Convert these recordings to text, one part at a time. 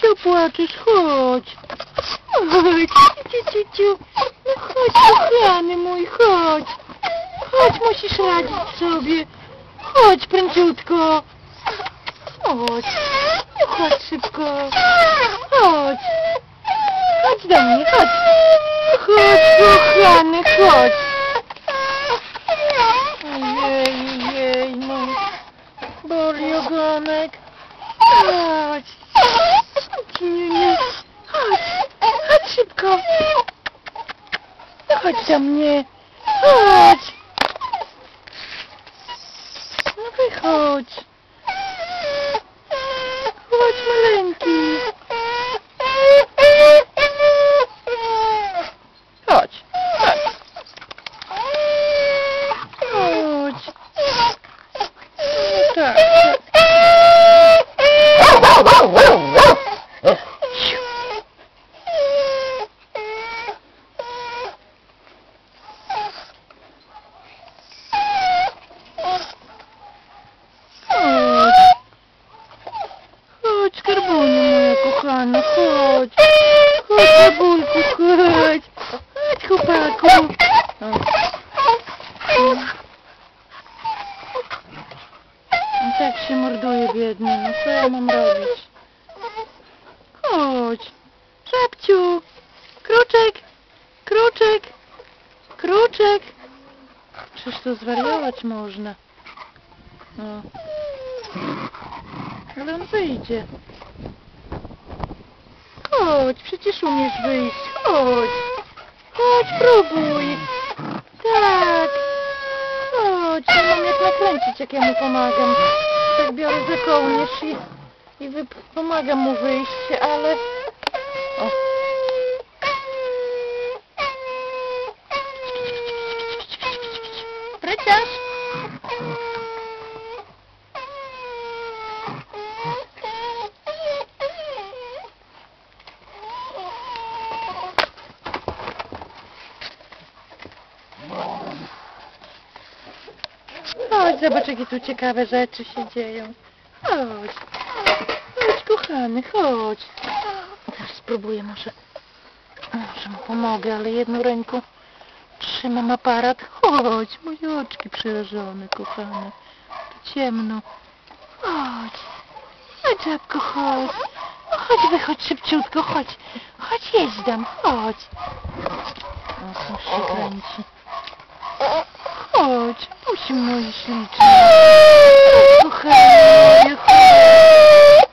Co płaczesz? Chodź. Chodź, ciu, ciu, ciu. No chodź, kochany mój, chodź. Chodź, musisz radzić sobie. Chodź, pręciutko. Chodź. No chodź szybko. Chodź. Chodź do mnie, chodź. Chodź, kochany, chodź. Ojej, jej, mój. Boli. Chodź. Chodź, nie, nie. Chodź. Chodź szybko. Chodź do mnie. Chodź. No wychodź. Chodź, maleńki. Chodź. Chodź. Chodź. No tak. Chodź. Chodź, skarbuniu moja kochana, chodź. Chodź, babulku, chodź. Chodź, chłopaku. O. On tak się morduje biedny, no co ja mam robić? Chodź. Żabciu. Kruczek. Kruczek. Kruczek. Przecież to zwariować można. No. Ale on wyjdzie. Chodź, przecież umiesz wyjść. Chodź. Chodź, próbuj. Tak. Chodź, nie mam jak nakręcić, jak ja mu pomagam. Tak biorę za kołnierz i, i pomagam mu wyjść, ale... O. Chodź, zobacz jakie tu ciekawe rzeczy się dzieją. Chodź. Chodź, kochany, chodź. Teraz spróbuję może. Może mu pomogę, ale jedną ręką trzymam aparat. Chodź, moje oczki przerażone, kochane. Tu ciemno. Chodź. Chodź, żabko, chodź. Chodź, wychodź szybciutko, chodź. Chodź, jedź tam, chodź. O, się kręci. Chodź, puść moje śliczne. Kochanie, chodź.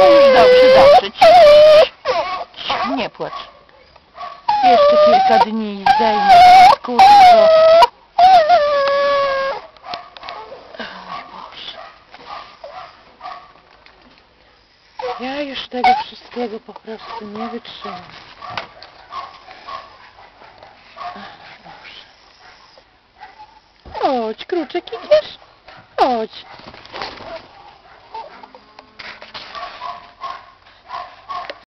No już dobrze, dobrze. Cicho, cicho, nie płacz. Jeszcze kilka dni i zdejmę Boże. Ja już tego wszystkiego po prostu nie wytrzymam. Chodź, kruczek, idziesz? Chodź.